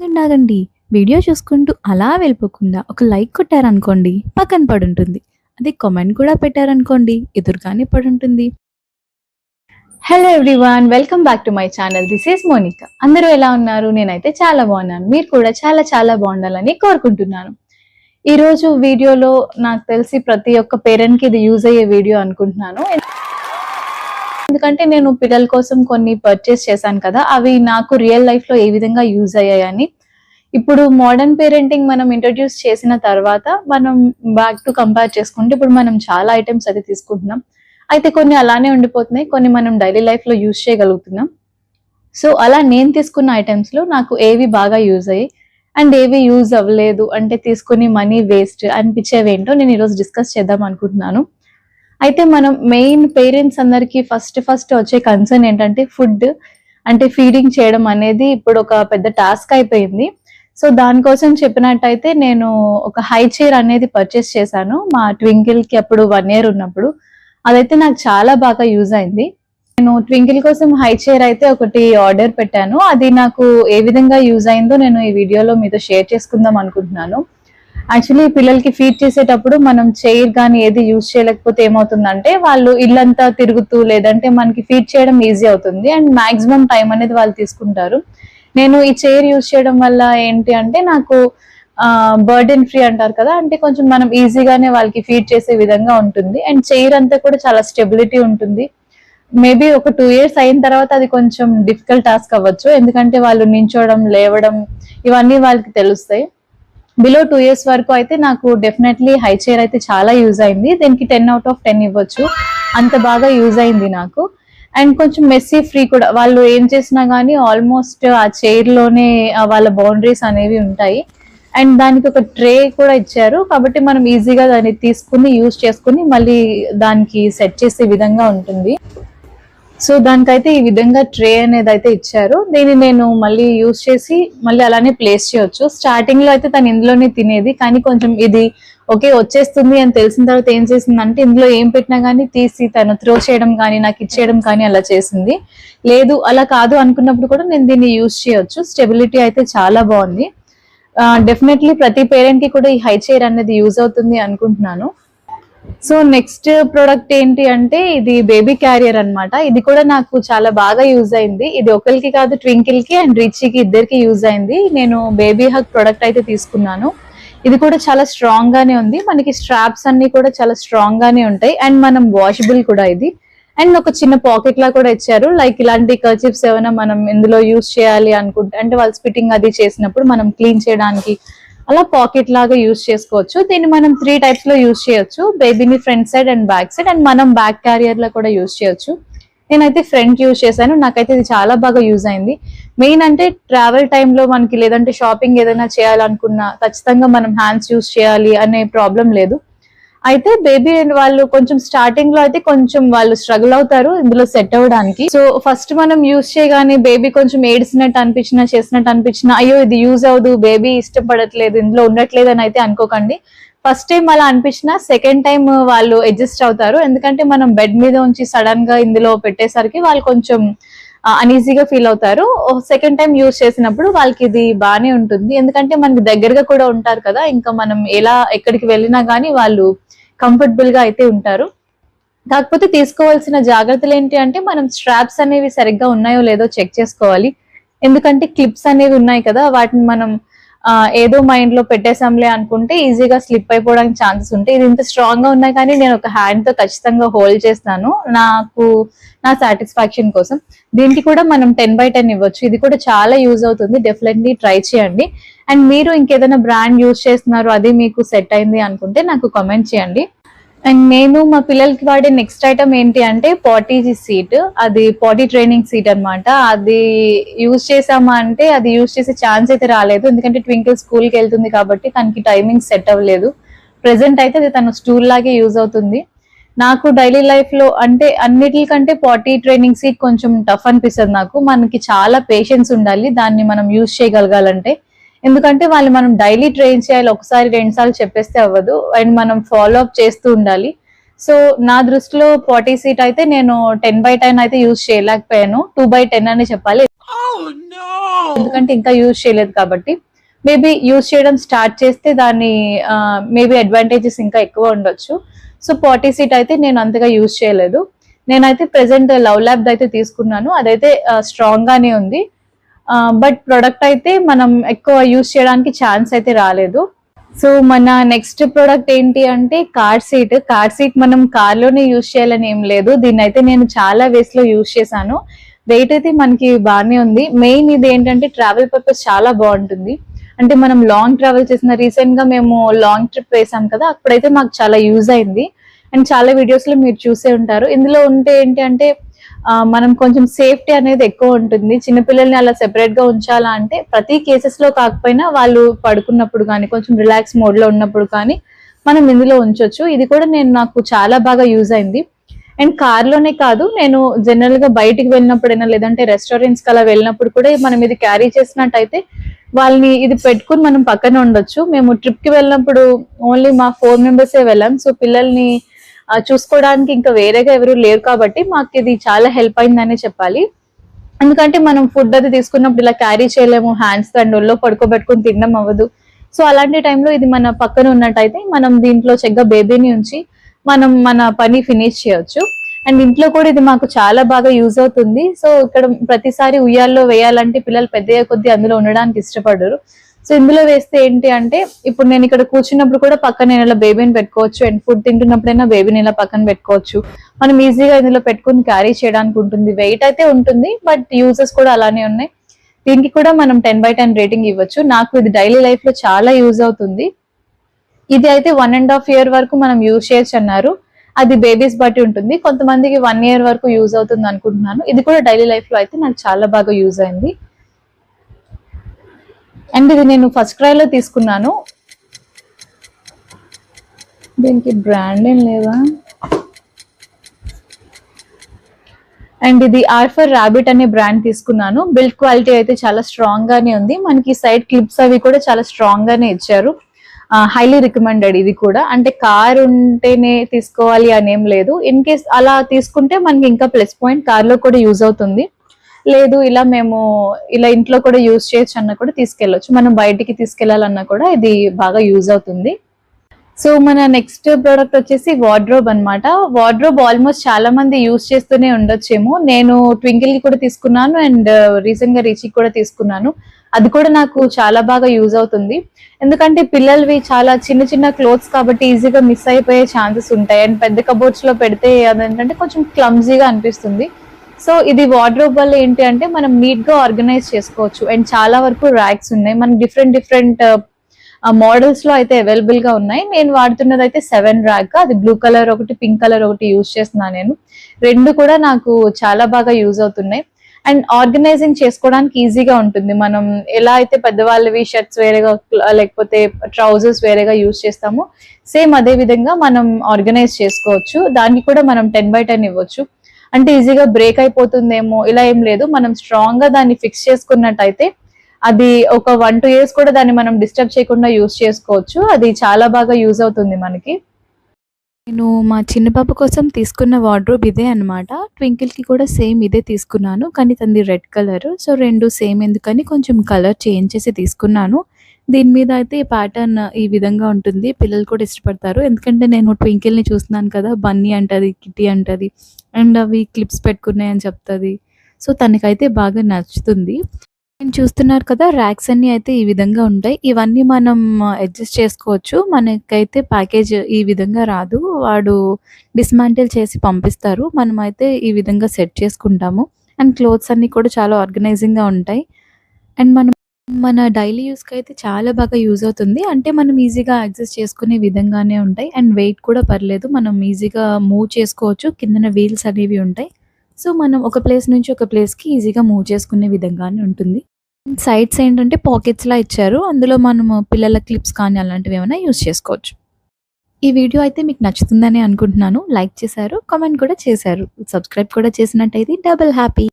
ఆగండి ఆగండి వీడియో చూసుకుంటూ అలా వెళ్ళిపోకుండా ఒక లైక్ కొట్టారనుకోండి పక్కన పడుంటుంది. అదే కామెంట్ కూడా పెట్టారనుకోండి ఎదురుగానే పడుంటుంది. Hello everyone welcome back to my channel this is Monika అందరూ ఎలా ఉన్నారు? నేనైతే చాలా బాగున్నాను. మీరు కూడా చాలా చాలా బాగుండాలని కోరుకుంటున్నాను. ఈరోజు వీడియోలో నాకు తెలిసి ప్రతి ఒక్క పేరెంట్కి ఇది యూజ్ అయ్యే వీడియో అనుకుంటున్నాను. ఎందుకంటే నేను పిల్లల కోసం కొన్ని పర్చేస్ చేశాను కదా అవి నాకు రియల్ లైఫ్లో ఏ విధంగా యూజ్ అయ్యాయని. ఇప్పుడు మోడర్న్ పేరెంటింగ్ మనం ఇంట్రడ్యూస్ చేసిన తర్వాత మనం బ్యాక్ టు కంపేర్ చేసుకుంటే ఇప్పుడు మనం చాలా ఐటమ్స్ అయితే తీసుకుంటున్నాం. అయితే కొన్ని అలానే ఉండిపోతున్నాయి కొన్ని మనం డైలీ లైఫ్లో యూజ్ చేయగలుగుతున్నాం. సో అలా నేను తీసుకున్న ఐటమ్స్లో నాకు ఏవి బాగా యూజ్ అయ్యి అండ్ ఏవి యూజ్ అవ్వలేదు అంటే తీసుకుని మనీ వేస్ట్ అనిపించేవి ఏంటో నేను ఈరోజు డిస్కస్ చేద్దాం అనుకుంటున్నాను. అయితే మనం మెయిన్ పేరెంట్స్ అందరికి ఫస్ట్ ఫస్ట్ వచ్చే కన్సర్న్ ఏంటంటే ఫుడ్ అంటే ఫీడింగ్ చేయడం అనేది ఇప్పుడు ఒక పెద్ద టాస్క్ అయిపోయింది. సో దానికోసం చెప్పినట్టయితే నేను ఒక హై చైర్ అనేది పర్చేస్ చేశాను. మా ట్వింకిల్కి అప్పుడు వన్ ఇయర్ ఉన్నప్పుడు. అదైతే నాకు చాలా బాగా యూజ్ అయింది. నేను ట్వింకిల్ కోసం హై చైర్ అయితే ఒకటి ఆర్డర్ పెట్టాను. అది నాకు ఏ విధంగా యూజ్ అయిందో నేను ఈ వీడియోలో మీతో షేర్ చేసుకుందాం అనుకుంటున్నాను. యాక్చువల్లీ పిల్లలకి ఫీడ్ చేసేటప్పుడు మనం చైర్ కానీ ఏది యూజ్ చేయలేకపోతే ఏమవుతుందంటే వాళ్ళు ఇల్లంతా తిరుగుతూ లేదంటే మనకి ఫీడ్ చేయడం ఈజీ అవుతుంది అండ్ మాక్సిమం టైం అనేది వాళ్ళు తీసుకుంటారు. నేను ఈ చైర్ యూజ్ చేయడం వల్ల ఏంటి అంటే నాకు బర్డెన్ ఫ్రీ అంటారు కదా అంటే కొంచెం మనం ఈజీగానే వాళ్ళకి ఫీడ్ చేసే విధంగా ఉంటుంది. అండ్ చైర్ అంతా కూడా చాలా స్టెబిలిటీ ఉంటుంది. మేబీ ఒక టూ ఇయర్స్ అయిన తర్వాత అది కొంచెం డిఫికల్ట్ టాస్క్ అవ్వచ్చు. ఎందుకంటే వాళ్ళు నించోవడం లేవడం ఇవన్నీ వాళ్ళకి తెలుస్తాయి. బిలో టూ ఇయర్స్ వరకు అయితే నాకు డెఫినెట్లీ హై చైర్ అయితే చాలా యూజ్ అయింది. దీనికి టెన్ అవుట్ ఆఫ్ టెన్ ఇవ్వచ్చు. అంత బాగా యూజ్ అయింది నాకు. అండ్ కొంచెం మెస్సీ ఫ్రీ కూడా. వాళ్ళు ఏం చేసినా గానీ ఆల్మోస్ట్ ఆ చైర్లోనే వాళ్ళ బౌండరీస్ అనేవి ఉంటాయి. అండ్ దానికి ఒక ట్రే కూడా ఇచ్చారు. కాబట్టి మనం ఈజీగా దాన్ని తీసుకుని యూజ్ చేసుకుని మళ్ళీ దానికి సెట్ చేసే విధంగా ఉంటుంది. సో దానికైతే ఈ విధంగా ట్రే అనేది అయితే ఇచ్చారు. దీన్ని నేను మళ్ళీ యూజ్ చేసి మళ్ళీ అలానే ప్లేస్ చేయొచ్చు. స్టార్టింగ్లో అయితే తను ఇందులోనే తినేది కానీ కొంచెం ఇది ఓకే వచ్చేస్తుంది అని తెలిసిన తర్వాత ఏం చేసింది అంటే ఇందులో ఏం పెట్టినా కానీ తీసి తను త్రో చేయడం కానీ నాకు ఇచ్చేయడం కానీ అలా చేసింది. లేదు అలా కాదు అనుకున్నప్పుడు కూడా నేను దీన్ని యూజ్ చేయొచ్చు. స్టెబిలిటీ అయితే చాలా బాగుంది. డెఫినెట్లీ ప్రతి పేరెంట్కి కూడా ఈ హై చైర్ అనేది యూజ్ అవుతుంది అనుకుంటున్నాను. సో నెక్స్ట్ ప్రోడక్ట్ ఏంటి అంటే ఇది బేబీ క్యారియర్ అన్నమాట. ఇది కూడా నాకు చాలా బాగా యూజ్ అయింది. ఇది ఒకరికి కాదు ట్వింకిల్కి అండ్ రిచీకి ఇద్దరికి యూజ్ అయింది. నేను బేబీ హక్ ప్రోడక్ట్ అయితే తీసుకున్నాను. ఇది కూడా చాలా స్ట్రాంగ్ గానే ఉంది. మనకి స్ట్రాప్స్ అన్ని కూడా చాలా స్ట్రాంగ్ గానే ఉంటాయి. అండ్ మనం వాషబుల్ కూడా ఇది. అండ్ ఒక చిన్న పాకెట్ లా కూడా ఇచ్చారు. లైక్ ఇలాంటి కర్చిప్స్ ఏమైనా మనం ఇందులో యూజ్ చేయాలి అనుకుంటే అంటే వాళ్ళు స్పిట్టింగ్ అది చేసినప్పుడు మనం క్లీన్ చేయడానికి అలా పాకెట్ లాగా యూజ్ చేసుకోవచ్చు. దీన్ని మనం త్రీ టైప్స్లో యూజ్ చేయొచ్చు. బేబీని front side and back side and మనం బ్యాక్ క్యారియర్లో కూడా యూజ్ చేయొచ్చు. నేనైతే ఫ్రంట్ యూజ్ చేశాను. నాకైతే ఇది చాలా బాగా యూజ్ అయింది. మెయిన్ అంటే ట్రావెల్ టైంలో మనకి లేదంటే షాపింగ్ ఏదైనా చేయాలనుకున్నా ఖచ్చితంగా మనం హ్యాండ్స్ యూజ్ చేయాలి అనే ప్రాబ్లం లేదు. అయితే బేబీ వాళ్ళు కొంచెం స్టార్టింగ్లో అయితే కొంచెం వాళ్ళు స్ట్రగుల్ అవుతారు ఇందులో సెట్ అవ్వడానికి. సో ఫస్ట్ మనం యూజ్ చేయగానే బేబీ కొంచెం ఏడ్చినట్టు అనిపించినా చేసినట్టు అనిపించినా అయ్యో ఇది యూజ్ అవ్వదు బేబీ ఇష్టపడట్లేదు ఇందులో ఉండట్లేదు అని అయితే అనుకోకండి. ఫస్ట్ టైం అలా అనిపించినా సెకండ్ టైం వాళ్ళు అడ్జస్ట్ అవుతారు. ఎందుకంటే మనం బెడ్ మీద ఉంచి సడన్గా ఇందులో పెట్టేసరికి వాళ్ళు కొంచెం అన్ఈజీగా ఫీల్ అవుతారు. సెకండ్ టైం యూజ్ చేసినప్పుడు వాళ్ళకి ఇది బాగానే ఉంటుంది. ఎందుకంటే మనకి దగ్గరగా కూడా ఉంటారు కదా ఇంకా మనం ఎలా ఎక్కడికి వెళ్ళినా గానీ వాళ్ళు కంఫర్టబుల్గా అయితే ఉంటారు. కాకపోతే తీసుకోవాల్సిన జాగ్రత్తలు ఏంటి అంటే మనం స్ట్రాప్స్ అనేవి సరిగ్గా ఉన్నాయో లేదో చెక్ చేసుకోవాలి. ఎందుకంటే క్లిప్స్ అనేవి ఉన్నాయి కదా వాటిని మనం ఏదో మైండ్లో పెట్టేసాంలే అనుకుంటే ఈజీగా స్లిప్ అయిపోవడానికి ఛాన్సెస్ ఉంటాయి. ఇది ఇంత స్ట్రాంగ్గా ఉన్నాయి కానీ నేను ఒక హ్యాండ్తో ఖచ్చితంగా హోల్డ్ చేస్తాను. నాకు నా సాటిస్ఫాక్షన్ కోసం. దీనికి కూడా మనం టెన్ బై టెన్ ఇవ్వచ్చు. ఇది కూడా చాలా యూజ్ అవుతుంది. డెఫినెట్లీ ట్రై చేయండి. అండ్ మీరు ఇంకేదైనా బ్రాండ్ యూజ్ చేస్తున్నారు అది మీకు సెట్ అయింది అనుకుంటే నాకు కామెంట్ చేయండి. అండ్ నేను మా పిల్లలకి వాడే నెక్స్ట్ ఐటమ్ ఏంటి అంటే పాటీ సీట్ అది పాటీ ట్రైనింగ్ సీట్ అన్నమాట. అది యూజ్ చేసామా అంటే అది యూజ్ చేసే ఛాన్స్ అయితే రాలేదు. ఎందుకంటే ట్వింకిల్ స్కూల్కి వెళ్తుంది కాబట్టి తనకి టైమింగ్ సెట్ అవ్వలేదు. ప్రెసెంట్ అయితే అది తన స్టూల్ లాగే యూజ్ అవుతుంది. నాకు డైలీ లైఫ్లో అంటే అన్నిటికంటే పాటీ ట్రైనింగ్ సీట్ కొంచెం టఫ్ అనిపిస్తుంది నాకు. మనకి చాలా పేషెన్స్ ఉండాలి. దాన్ని మనం యూజ్ చేయగలగాలంటే. ఎందుకంటే వాళ్ళు మనం డైలీ ట్రైన్ చేయాలి ఒకసారి రెండు సార్లు చెప్పేస్తే అవ్వదు. అండ్ మనం ఫాలో అప్ చేస్తూ ఉండాలి. సో నా దృష్టిలో పార్టీ సీట్ అయితే నేను టెన్ బై టెన్ అయితే యూజ్ చేయలేకపోయాను. టూ బై టెన్ అని చెప్పాలి. ఎందుకంటే ఇంకా యూజ్ చేయలేదు కాబట్టి. మేబీ యూజ్ చేయడం స్టార్ట్ చేస్తే దాని మేబీ అడ్వాంటేజెస్ ఇంకా ఎక్కువ ఉండొచ్చు. సో పార్టీ సీట్ అయితే నేను అంతగా యూజ్ చేయలేదు. నేనైతే ప్రెసెంట్ లవ్ ల్యాబ్ అయితే తీసుకున్నాను. అదైతే స్ట్రాంగ్ గానే ఉంది. బట్ ప్రొడక్ట్ అయితే మనం ఎక్కువ యూజ్ చేయడానికి ఛాన్స్ అయితే రాలేదు. సో మన నెక్స్ట్ ప్రోడక్ట్ ఏంటి అంటే కార్ సీట్ కార్ సీట్ మనం కార్లోనే యూస్ యూజ్ చేయాలని ఏం లేదు. దీన్ని అయితే నేను చాలా వేస్లో యూస్ యూజ్ చేశాను. వెయిట్ అయితే మనకి బాగానే ఉంది. మెయిన్ ఇది ఏంటంటే ట్రావెల్ పర్పస్ చాలా బాగుంటుంది. అంటే మనం లాంగ్ ట్రావెల్ చేసిన రీసెంట్గా మేము లాంగ్ ట్రిప్ వేసాం కదా అప్పుడైతే మాకు చాలా యూజ్ అయింది. అండ్ చాలా వీడియోస్లో మీరు చూసే ఉంటారు. ఇందులో ఉంటే ఏంటి అంటే మనం కొంచెం సేఫ్టీ అనేది ఎక్కువ ఉంటుంది. చిన్నపిల్లల్ని అలా సెపరేట్గా ఉంచాలా అంటే ప్రతి కేసెస్లో కాకపోయినా వాళ్ళు పడుకున్నప్పుడు కానీ కొంచెం రిలాక్స్ మోడ్లో ఉన్నప్పుడు కానీ మనం ఇందులో ఉంచవచ్చు ఇది కూడా నేను నాకు చాలా బాగా యూజ్ అయింది. అండ్ కార్లోనే కాదు నేను జనరల్గా బయటికి వెళ్ళినప్పుడైనా లేదంటే రెస్టారెంట్స్కి అలా వెళ్ళినప్పుడు కూడా మనం ఇది క్యారీ చేసినట్టయితే వాళ్ళని ఇది పెట్టుకుని మనం పక్కన ఉండొచ్చు. మేము ట్రిప్కి వెళ్ళినప్పుడు ఓన్లీ మా ఫోర్ మెంబర్సే వెళ్ళాం. సో పిల్లల్ని చూసుకోవడానికి ఇంకా వేరేగా ఎవరు లేరు కాబట్టి మాకు ఇది చాలా హెల్ప్ అయిందని చెప్పాలి. ఎందుకంటే మనం ఫుడ్ అది తీసుకున్నప్పుడు ఇలా క్యారీ చేయలేము హ్యాండ్స్ అండ్ ఒళ్ళో పడుకోబెట్టుకుని తినడం అవ్వదు. సో అలాంటి టైంలో ఇది మన పక్కన ఉన్నట్టయితే మనం దీంట్లో చక్కగా బేబీని ఉంచి మనం మన పని ఫినిష్ చేయొచ్చు. అండ్ ఇంట్లో కూడా ఇది మాకు చాలా బాగా యూజ్ అవుతుంది. సో ఇక్కడ ప్రతిసారి ఉయ్యాల్లో వేయాలంటే పిల్లలు పెద్దయ్యే కొద్దీ అందులో ఉండడానికి ఇష్టపడరు. సో ఇందులో వేస్తే ఏంటి అంటే ఇప్పుడు నేను ఇక్కడ కూర్చున్నప్పుడు కూడా పక్కన నేను ఇలా బేబీని పెట్టుకోవచ్చు. అండ్ ఫుడ్ తింటున్నప్పుడైనా బేబీని ఇలా పక్కన పెట్టుకోవచ్చు. మనం ఈజీగా ఇందులో పెట్టుకుని క్యారీ చేయడానికి ఉంటుంది. వెయిట్ అయితే ఉంటుంది బట్ యూజెస్ కూడా అలానే ఉన్నాయి. దీనికి కూడా మనం టెన్ బై టెన్ రేటింగ్ ఇవ్వచ్చు. నాకు ఇది డైలీ లైఫ్లో చాలా యూజ్ అవుతుంది. ఇది అయితే వన్ అండ్ హాఫ్ ఇయర్ వరకు మనం యూజ్ చేయొచ్చు అన్నారు. అది బేబీస్ బట్టి ఉంటుంది. కొంతమందికి వన్ ఇయర్ వరకు యూజ్ అవుతుంది అనుకుంటున్నాను. ఇది కూడా డైలీ లైఫ్లో అయితే నాకు చాలా బాగా యూజ్ అయింది. అండ్ ఇది నేను ఫస్ట్ క్రై లో తీసుకున్నాను. దీనికి బ్రాండ్ ఏం లేదా? అండ్ ఇది ఆర్ ఫర్ ర్యాబిట్ అనే బ్రాండ్ తీసుకున్నాను. బిల్డ్ క్వాలిటీ అయితే చాలా స్ట్రాంగ్ గానే ఉంది. మనకి సైడ్ క్లిప్స్ అవి కూడా చాలా స్ట్రాంగ్ గానే ఇచ్చారు హైలీ రికమెండెడ్ ఇది కూడా. అంటే కార్ ఉంటేనే తీసుకోవాలి అని ఏం లేదు. ఇన్ కేస్ అలా తీసుకుంటే మనకి ఇంకా ప్లస్ పాయింట్ కార్లో కూడా యూజ్ అవుతుంది. లేదు ఇలా మేము ఇలా ఇంట్లో కూడా యూజ్ చేయొచ్చు అన్న కూడా తీసుకెళ్ళొచ్చు. మనం బయటికి తీసుకెళ్ళాలన్నా కూడా ఇది బాగా యూజ్ అవుతుంది. సో మన నెక్స్ట్ ప్రోడక్ట్ వచ్చేసి వార్డ్రోబ్ అనమాట వార్డ్రోబ్ ఆల్మోస్ట్ చాలా మంది యూజ్ చేస్తూనే ఉండొచ్చేమో. నేను ట్వింకిల్కి కూడా తీసుకున్నాను అండ్ రీసెంట్గా రీచ్ కూడా తీసుకున్నాను. అది కూడా నాకు చాలా బాగా యూజ్ అవుతుంది. ఎందుకంటే పిల్లలవి చాలా చిన్న చిన్న క్లోత్స్ కాబట్టి ఈజీగా మిస్ అయిపోయే ఛాన్సెస్ ఉంటాయి. అండ్ పెద్ద కబోర్డ్స్లో పెడితే అదేంటంటే కొంచెం క్లమ్జీగా అనిపిస్తుంది. సో ఇది వార్డ్రోబ్ వల్ల ఏంటి అంటే మనం నీట్గా ఆర్గనైజ్ చేసుకోవచ్చు. అండ్ చాలా వరకు ర్యాక్స్ ఉన్నాయి. మనకి డిఫరెంట్ డిఫరెంట్ మోడల్స్లో అయితే అవైలబుల్గా ఉన్నాయి. నేను వాడుతున్నది అయితే సెవెన్ ర్యాక్ అది బ్లూ కలర్ ఒకటి పింక్ కలర్ ఒకటి యూజ్ చేస్తున్నాను నేను. రెండు కూడా నాకు చాలా బాగా యూజ్ అవుతున్నాయి. అండ్ ఆర్గనైజింగ్ చేసుకోవడానికి ఈజీగా ఉంటుంది. మనం ఎలా అయితే పెద్దవాళ్ళవి షర్ట్స్ వేరేగా లేకపోతే ట్రౌజర్స్ వేరేగా యూజ్ చేస్తామో సేమ్ అదే విధంగా మనం ఆర్గనైజ్ చేసుకోవచ్చు. దానికి కూడా మనం టెన్ బై టెన్ ఇవ్వచ్చు. అంటే ఈజీగా బ్రేక్ అయిపోతుందేమో ఇలా ఏం లేదు. మనం స్ట్రాంగ్గా దాన్ని ఫిక్స్ చేసుకున్నట్టయితే అది ఒక వన్ టూ ఇయర్స్ కూడా దాన్ని మనం డిస్టర్బ్ చేయకుండా యూజ్ చేసుకోవచ్చు. అది చాలా బాగా యూజ్ అవుతుంది మనకి. నేను మా చిన్న పాప కోసం తీసుకున్న వార్డ్రోబ్ ఇదే అనమాట ట్వింకిల్కి కూడా సేమ్ ఇదే తీసుకున్నాను. కానీ తనది రెడ్ కలర్ సో రెండు సేమ్ ఎందుకని కొంచెం కలర్ చేంజ్ చేసి తీసుకున్నాను. దీని మీద అయితే ప్యాటర్న్ ఈ విధంగా ఉంటుంది. పిల్లలు కూడా ఇష్టపడతారు. ఎందుకంటే నేను ట్వింకిల్ని చూస్తున్నాను కదా బన్నీ అంటది కిట్టి అంటది అండ్ అవి క్లిప్స్ పెట్టుకున్నాయని చెప్తుంది. సో తనకైతే బాగా నచ్చుతుంది. నేను చూస్తున్నారు కదా ర్యాక్స్ అన్ని అయితే ఈ విధంగా ఉంటాయి. ఇవన్నీ మనం అడ్జస్ట్ చేసుకోవచ్చు. మనకైతే ప్యాకేజ్ ఈ విధంగా రాదు. వాడు డిస్మాంటిల్ చేసి పంపిస్తారు. మనం అయితే ఈ విధంగా సెట్ చేసుకుంటాము. అండ్ క్లోత్స్ అన్ని కూడా చాలా ఆర్గనైజింగ్గా ఉంటాయి. అండ్ మనం మన డైలీ యూస్కి అయితే చాలా బాగా యూజ్ అవుతుంది. అంటే మనం ఈజీగా యాక్సెస్ చేసుకునే విధంగానే ఉంటాయి. అండ్ వెయిట్ కూడా పర్లేదు. మనం ఈజీగా మూవ్ చేసుకోవచ్చు. కిందన వీల్స్ అనేవి ఉంటాయి. సో మనం ఒక ప్లేస్ నుంచి ఒక ప్లేస్కి ఈజీగా మూవ్ చేసుకునే విధంగానే ఉంటుంది. సైడ్స్ ఏంటంటే పాకెట్స్లా ఇచ్చారు. అందులో మనము పిల్లల క్లిప్స్ కానీ అలాంటివి ఏమైనా యూజ్ చేసుకోవచ్చు. ఈ వీడియో అయితే మీకు నచ్చుతుందని అనుకుంటున్నాను. లైక్ చేశారు. కామెంట్ కూడా చేశారు. సబ్స్క్రైబ్ కూడా చేసినట్టయితే డబుల్ హ్యాపీ.